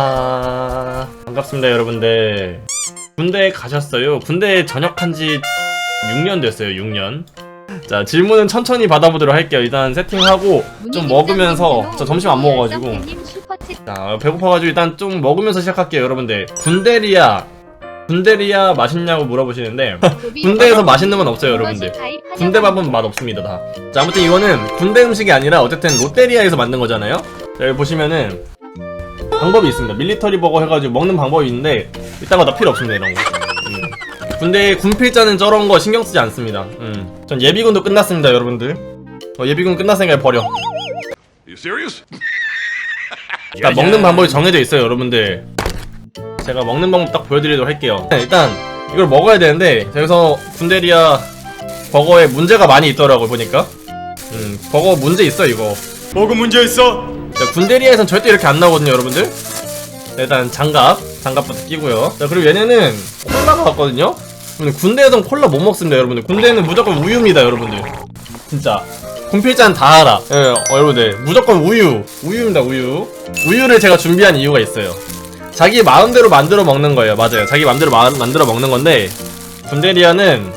하하 반갑습니다 여러분들. 군대에 가셨어요. 군대에 전역한 지 6년 됐어요 6년. 자 질문은 천천히 받아보도록 할게요. 일단 세팅하고 좀 먹으면서 저 점심 안 먹어가지고. 자 배고파가지고 일단 좀 먹으면서 시작할게요 여러분들. 군대리아 군대리아 맛있냐고 물어보시는데 군대에서 맛있는 건 없어요 여러분들. 군대 밥은 맛 없습니다 다. 자 아무튼 이거는 군대 음식이 아니라 어쨌든 롯데리아에서 만든 거잖아요. 자, 여기 보시면은 방법이 있습니다. 밀리터리 버거 해가지고 먹는 방법이 있는데 이딴 거다 필요 없습니다 이런 거. 음. 군대 군필자는 저런 거 신경 쓰지 않습니다. 음. 전 예비군도 끝났습니다 여러분들. 어, 예비군 끝났으니까 버려. You serious? 자 먹는 방법이 정해져 있어요 여러분들. 제가 먹는 방법 딱 보여드리도록 할게요. 네, 일단 이걸 먹어야 되는데 여기서 군대리아 버거에 문제가 많이 있더라고 보니까. 음 버거 문제 있어 이거. 뭐가 문제 있어? 자, 군대리아에선 절대 이렇게 안 나오거든요, 여러분들. 자, 일단 장갑, 장갑부터 끼고요. 자, 그리고 얘네는 콜라가 왔거든요. 군대에선 콜라 못 먹습니다, 여러분들. 군대는 무조건 우유입니다, 여러분들. 진짜. 군필자는 다 알아. 예, 어, 여러분들. 무조건 우유. 우유입니다, 우유. 우유를 제가 준비한 이유가 있어요. 자기 마음대로 만들어 먹는 거예요. 맞아요. 자기 마음대로 마- 만들어 먹는 건데, 군대리아는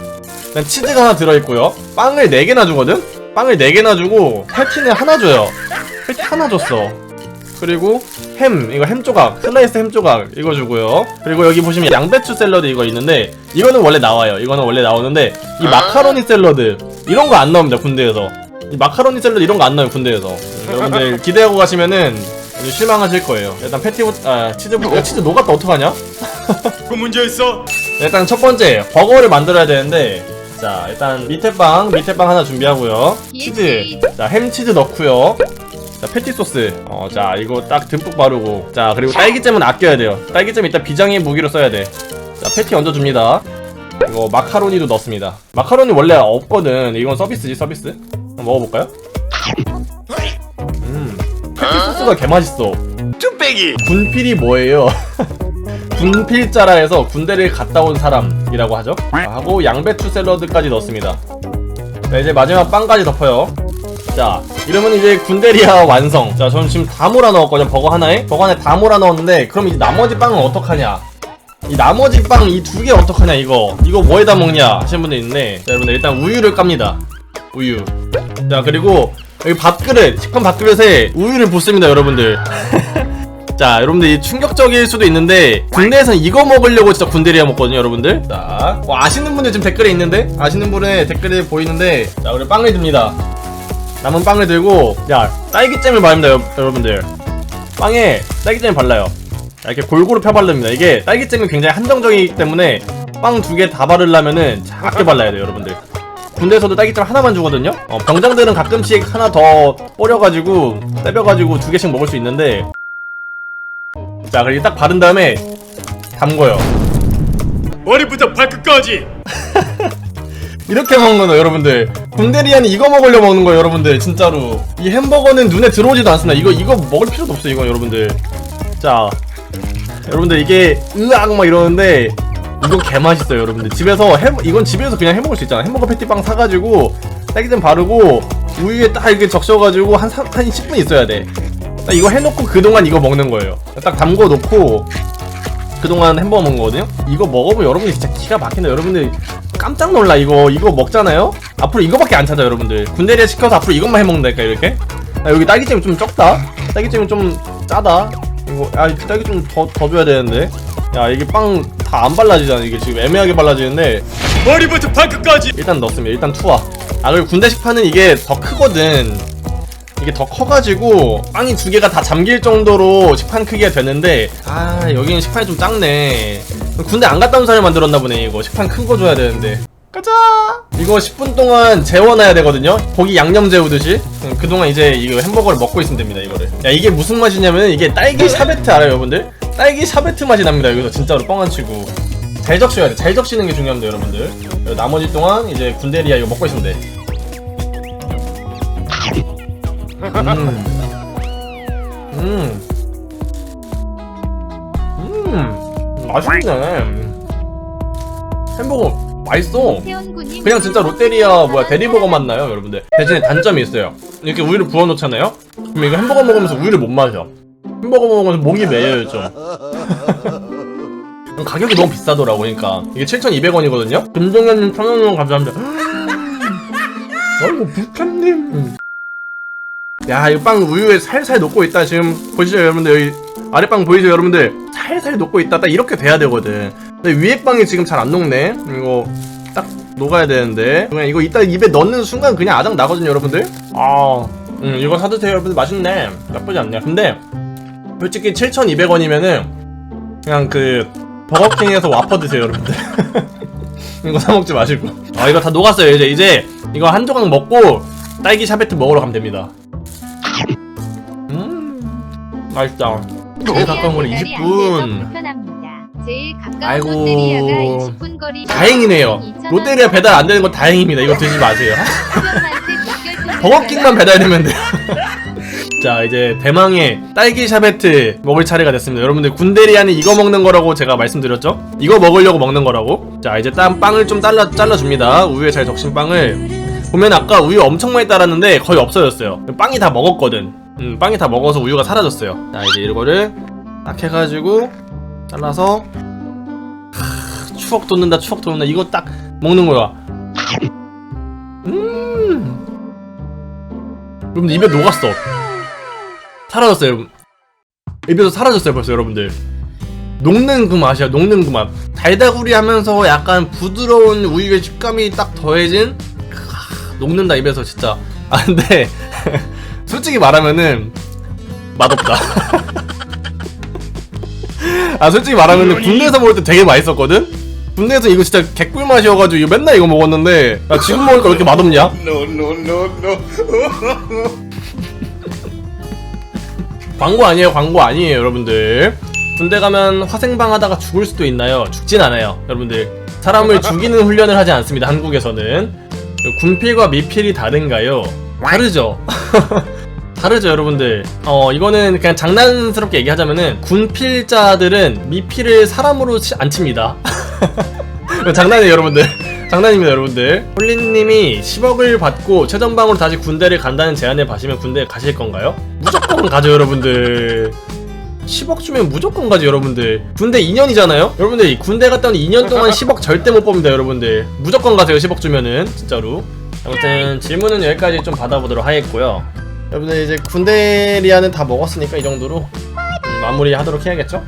그냥 치즈가 하나 들어있고요. 빵을 4개나 주거든? 빵을 4개나 주고, 패티는 하나 줘요. 패티 하나 줬어. 그리고 햄, 이거 햄 조각, 슬라이스 햄 조각 이거 주고요. 그리고 여기 보시면 양배추 샐러드 이거 있는데 이거는 원래 나와요. 이거는 원래 나오는데 이 마카로니 샐러드 이런 거 안 나옵니다 군대에서. 이 마카로니 샐러드 이런 거 안 나와요 군대에서. 음, 여러분들 기대하고 가시면은 아주 실망하실 거예요. 일단 패티부터 아 치즈부터 야, 치즈 녹았다 어떡하냐? 그 문제 있어? 일단 첫 번째 버거를 만들어야 되는데 자 일단 밑에 빵 밑에 빵 하나 준비하고요 치즈 자 햄 치즈 넣고요 자 패티 소스. 어 자 이거 딱 듬뿍 바르고. 자 그리고 딸기잼은 아껴야 돼요. 딸기잼 이따 비장의 무기로 써야 돼자 패티 얹어줍니다. 이거 마카로니도 넣습니다. 마카로니 원래 없거든. 이건 서비스지 서비스? 한번 먹어볼까요? 음 패티 소스가 개맛있어. 쭈빼기. 군필이 뭐예요? 군필자라 해서 군대를 갔다 온 사람이라고 하죠. 자, 하고 양배추 샐러드까지 넣습니다. 자, 이제 마지막 빵까지 덮어요. 자, 이러면 이제 군대리아 완성. 자, 저는 지금 다 몰아 넣었거든요. 버거 하나에. 버거 하나에 다 몰아 넣었는데, 그럼 이제 나머지 빵은 어떡하냐? 이 나머지 빵 이 두 개 어떡하냐, 이거. 이거 뭐에다 먹냐? 하시는 분들 있는데, 자, 여러분들 일단 우유를 깝니다. 우유. 자, 그리고 여기 밥그릇, 식판 밥그릇에 우유를 붓습니다, 여러분들. 자 여러분들 이 충격적일 수도 있는데 군대에선 이거 먹으려고 진짜 군대리아 먹거든요 여러분들 자 어, 아시는 분들 지금 댓글에 있는데 아시는 분의 댓글에 보이는데 자 우리 빵을 듭니다 남은 빵을 들고 야 딸기잼을 바릅니다 여, 여러분들. 빵에 딸기잼을 발라요. 자, 이렇게 골고루 펴 바릅니다. 이게 딸기잼이 굉장히 한정적이기 때문에 빵 두 개 다 바르려면은 작게 발라야 돼요 여러분들. 군대에서도 딸기잼 하나만 주거든요? 어, 병장들은 가끔씩 하나 더 뿌려가지고 떼벼가지고 두 개씩 먹을 수 있는데. 자, 그리고 딱 바른 다음에 담궈요. 머리부터 발끝까지 이렇게 먹는 거예요, 여러분들. 군대리안이 이거 먹으려 먹는 거예요, 여러분들. 진짜로. 이 햄버거는 눈에 들어오지도 않습니다. 이거 이거 먹을 필요도 없어요, 이거 여러분들. 자, 여러분들 이게 으악 막 이러는데 이거 개 맛있어요, 여러분들. 집에서 햄 이건 집에서 그냥 해 먹을 수 있잖아. 햄버거 패티빵 사가지고 딸기잼 바르고 우유에 딱 이렇게 적셔가지고 한, 삼- 한 10분 있어야 돼. 딱 이거 해놓고 그동안 이거 먹는 거예요. 딱 담궈 놓고 그동안 햄버거 먹은 거거든요? 이거 먹어보면 여러분이 진짜 기가 막힌다. 여러분들 깜짝 놀라. 이거, 이거 먹잖아요? 앞으로 이거밖에 안 찾아, 여러분들. 군대리에 시켜서 앞으로 이것만 해 먹는다니까, 이렇게. 아, 여기 딸기잼이 좀 적다? 딸기잼이 좀 짜다? 이거, 아, 딸기 좀 더, 더 줘야 되는데. 야, 이게 빵 다 안 발라지잖아. 이게 지금 애매하게 발라지는데. 머리부터 발끝까지 일단 넣습니다. 일단 투하. 아, 그리고 군대 식판은 이게 더 크거든. 이게 더 커가지고 빵이 두 개가 다 잠길 정도로 식판 크기가 되는데 아 여기는 식판이 좀 작네. 군대 안 갔다 온 사람이 만들었나 보네 이거. 식판 큰 거 줘야 되는데. 가자! 이거 10분 동안 재워놔야 되거든요? 고기 양념 재우듯이? 음, 그동안 이제 이거 햄버거를 먹고 있으면 됩니다 이거를. 야 이게 무슨 맛이냐면 이게 딸기 샤베트 알아요 여러분들? 딸기 샤베트 맛이 납니다 여기서 진짜로 뻥 안 치고. 잘 적셔야 돼잘 적시는 게 중요합니다 여러분들. 나머지 동안 이제 군대리아 이거 먹고 있으면 돼 음. 음. 음. 맛있네. 햄버거 맛있어. 그냥 진짜 롯데리아 뭐야 대리버거 맛 나요, 여러분들. 대신에 단점이 있어요. 이렇게 우유를 부어 놓잖아요. 그럼 이거 햄버거 먹으면서 우유를 못 마셔. 햄버거 먹으면서 목이 메여요 좀 가격이 너무 비싸더라고 그러니까 이게 7,200원이거든요 김종현님 천원원 감사합니다 어이구 부캠님 야 이 빵 우유에 살살 녹고 있다. 지금 보시죠 여러분들? 여기 아랫빵 보이죠 여러분들? 살살 녹고 있다. 딱 이렇게 돼야 되거든. 근데 위에 빵이 지금 잘 안 녹네. 이거 딱 녹아야 되는데. 그냥 이거 이따 입에 넣는 순간 그냥 아작 나거든요 여러분들? 아 음, 이거 사드세요 여러분들? 맛있네. 나쁘지 않네 근데 솔직히 7,200원이면은 그냥 그 버거킹에서 와퍼 드세요 여러분들. 이거 사 먹지 마시고. 아 이거 다 녹았어요 이제. 이제 이거 한 조각 먹고 딸기 샤베트 먹으러 가면 됩니다. 음 맛있다 제일 가까운 거리 20분. 불편합니다. 제일 가까운 아이고. 롯데리아가 20분 거리. 다행이네요. 롯데리아 배달 안 되는 건 다행입니다. 이거 드시지 마세요. 버거킹만 버거킹만 배달되면 돼요. 자 이제 대망의 딸기 샤베트 먹을 차례가 됐습니다. 여러분들 군대리아는 이거 먹는 거라고 제가 말씀드렸죠? 이거 먹으려고 먹는 거라고? 자 이제 딴 빵을 좀 잘라, 잘라줍니다. 우유에 잘 적신 빵을. 보면 아까 우유 엄청 많이 따랐는데 거의 없어졌어요. 빵이 다 먹었거든 음, 빵이 다 먹어서 우유가 사라졌어요. 자 이제 이거를 딱 해가지고 잘라서 하, 추억 돋는다 추억 돋는다. 이거 딱 먹는 거야. 음. 여러분들 입에 녹았어. 사라졌어요 여러분. 입에서 사라졌어요 벌써 여러분들. 녹는 그 맛이야 녹는 그맛. 달다구리 하면서 약간 부드러운 우유의 식감이 딱 더해진 크, 녹는다 입에서 진짜. 아 근데 솔직히 말하면은 맛없다. 아 솔직히 말하면은 군대에서 먹을 때 되게 맛있었거든? 군대에서 이거 진짜 개꿀 맛이어가지고 이거 맨날 이거 먹었는데 야, 지금 먹으니까 왜 이렇게 맛없냐? No no no no. 광고 아니에요 광고 아니에요 여러분들. 군대 가면 화생방 하다가 죽을 수도 있나요? 죽진 않아요 여러분들. 사람을 죽이는 훈련을 하지 않습니다 한국에서는. 군필과 미필이 다른가요? 다르죠 다르죠 여러분들. 어 이거는 그냥 장난스럽게 얘기하자면은 군필자들은 미필을 사람으로 치- 안 칩니다. 장난이에요 여러분들. 장난입니다 여러분들. 홀리님이 10억을 받고 최전방으로 다시 군대를 간다는 제안을 받으면 군대 가실 건가요? 무조건 가죠 여러분들. 10억 주면 무조건 가죠 여러분들. 군대 2년이잖아요? 여러분들 이 군대 갔다 온 2년 동안 10억 절대 못 뽑니다 여러분들. 무조건 가세요 10억 주면은 진짜로. 아무튼 질문은 여기까지 좀 받아보도록 하겠고요 여러분들 이제 군대 리아는 다 먹었으니까 이 정도로 음, 마무리 하도록 해야겠죠?